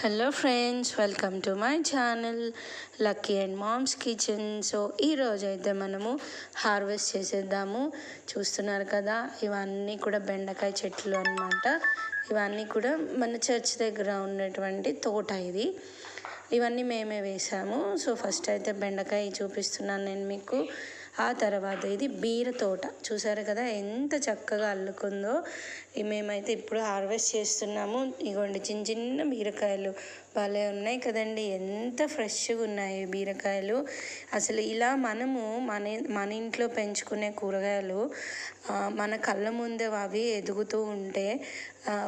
Hello friends welcome to my channel Lucky and mom's kitchen so ఈరోజు అయితే మనము harvest చేసేద్దాము. చూస్తున్నారు కదా ఇవన్నీ కూడా బెండకాయ చెట్లు అన్నమాట. ఇవన్నీ కూడా మన చర్చ్ దగ్గర ఉన్నటువంటి తోట ఇది. ఇవన్నీ మేమే వేసాము. సో ఫస్ట్ అయితే బెండకాయ చూపిస్తున్నాను నేను మీకు. ఆ తర్వాత ఇది బీర తోట. చూసారు కదా ఎంత చక్కగా అల్లుకుందో. మేమైతే ఇప్పుడు హార్వెస్ట్ చేస్తున్నాము. ఇగోండి చిన్న చిన్న బీరకాయలు భలే ఉన్నాయి కదండి. ఎంత ఫ్రెష్గా ఉన్నాయి బీరకాయలు. అసలు ఇలా మనము మన మన ఇంట్లో పెంచుకునే కూరగాయలు మన కళ్ళ ముందే అవి ఎదుగుతూ ఉంటే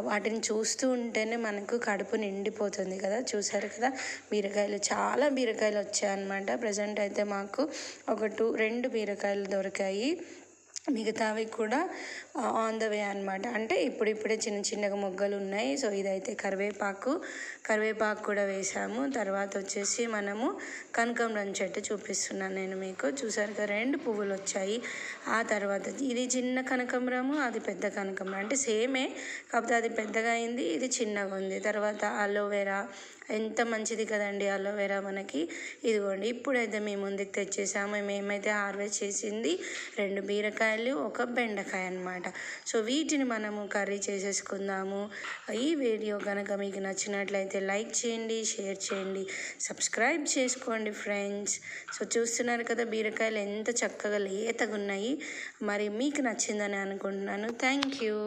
వాటిని చూస్తూ ఉంటేనే మనకు కడుపు నిండిపోతుంది కదా. చూసారు కదా బీరకాయలు. చాలా బీరకాయలు వచ్చాయన్నమాట. ప్రజెంట్ అయితే మాకు ఒక టూ రెండు బీరకాయలు దొరికాయి. మిగతావి కూడా ఆన్ ద వే అనమాట అంటే ఇప్పుడిప్పుడే చిన్న చిన్నగా మొగ్గలు ఉన్నాయి. సో ఇదైతే కరివేపాకు. కరివేపాకు కూడా వేసాము. తర్వాత వచ్చేసి మనము కనకంబరం చెట్టు చూపిస్తున్నాను నేను మీకు. చూసారు కదా రెండు పువ్వులు వచ్చాయి. ఆ తర్వాత ఇది చిన్న కనకాంబరము అది పెద్ద కనకంబరం అంటే సేమే కాకపోతే అది పెద్దగా అయింది ఇది చిన్నగా ఉంది. తర్వాత అలోవెరా ఎంత మంచిది కదండి అలోవెరా మనకి? ఇదిగోండి ఇప్పుడైతే మేము ముందుకు తెచ్చేసాము. మేమైతే హార్వెస్ట్ చేసింది రెండు బీరకాయలు ఒక బెండకాయ అన్నమాట. సో వీటిని మనము కర్రీ చేసేసుకుందాము. ఈ వీడియో కనుక మీకు నచ్చినట్లయితే లైక్ చేయండి షేర్ చేయండి సబ్స్క్రైబ్ చేసుకోండి ఫ్రెండ్స్. సో చూస్తున్నారు కదా బీరకాయలు ఎంత చక్కగా లేతగా ఉన్నాయి. మరి మీకు నచ్చిందని అనుకుంటున్నాను. Thank you.